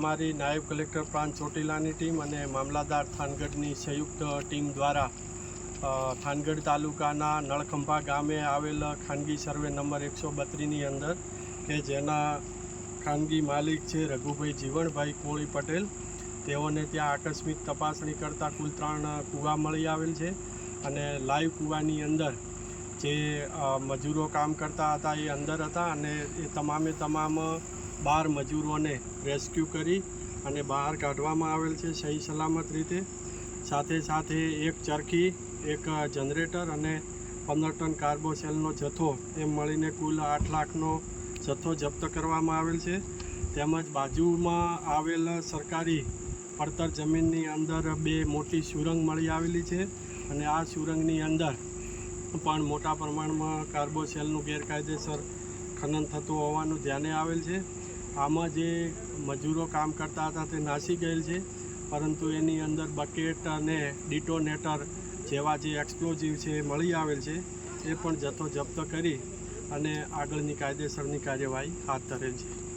અમારી નાયબ કલેક્ટર પ્રાંત ચોટીલાની ટીમ અને મામલાદાર થાનગઢની સંયુક્ત ટીમ દ્વારા થાનગઢ તાલુકાના નળખંભા ગામે આવેલ ખાનગી સર્વે નંબર એકસો બત્રીસની અંદર, કે જેના ખાનગી માલિક છે રઘુભાઈ જીવણભાઈ કોળી પટેલ, તેઓને ત્યાં આકસ્મિક તપાસણી કરતાં કુલ ત્રણ કૂવા મળી આવેલ છે અને લાઈવ કૂવાની અંદર જે મજૂરો કામ કરતા હતા એ અંદર હતા અને એ તમામે તમામ બાર મજૂરોને રેસ્ક્યુ કરી અને બહાર કાઢવામાં આવેલ છે સહી સલામત રીતે. સાથે સાથે એક ચરખી, એક જનરેટર અને પંદર ટન કાર્બોસેલનો જથ્થો એમ મળીને કુલ આઠ લાખનો જથ્થો જપ્ત કરવામાં આવેલ છે. તેમજ બાજુમાં આવેલ સરકારી પડતર જમીનની અંદર બે મોટી સુરંગ મળી આવેલી છે અને આ સુરંગની અંદર પણ મોટા પ્રમાણમાં કાર્બોસેલનું ગેરકાયદેસર ખનન થતું હોવાનું ધ્યાને આવેલ છે. આમાં જે મજૂરો કામ કરતા હતા તે નાસી ગયેલ છે, પરંતુ એની અંદર બકેટ અને ડિટોનેટર જેવા જે એક્સપ્લોઝિવ છે એ મળી આવેલ છે, એ પણ જથ્થો જપ્ત કરી અને આગળની કાયદેસરની કાર્યવાહી હાથ ધરેલ છે.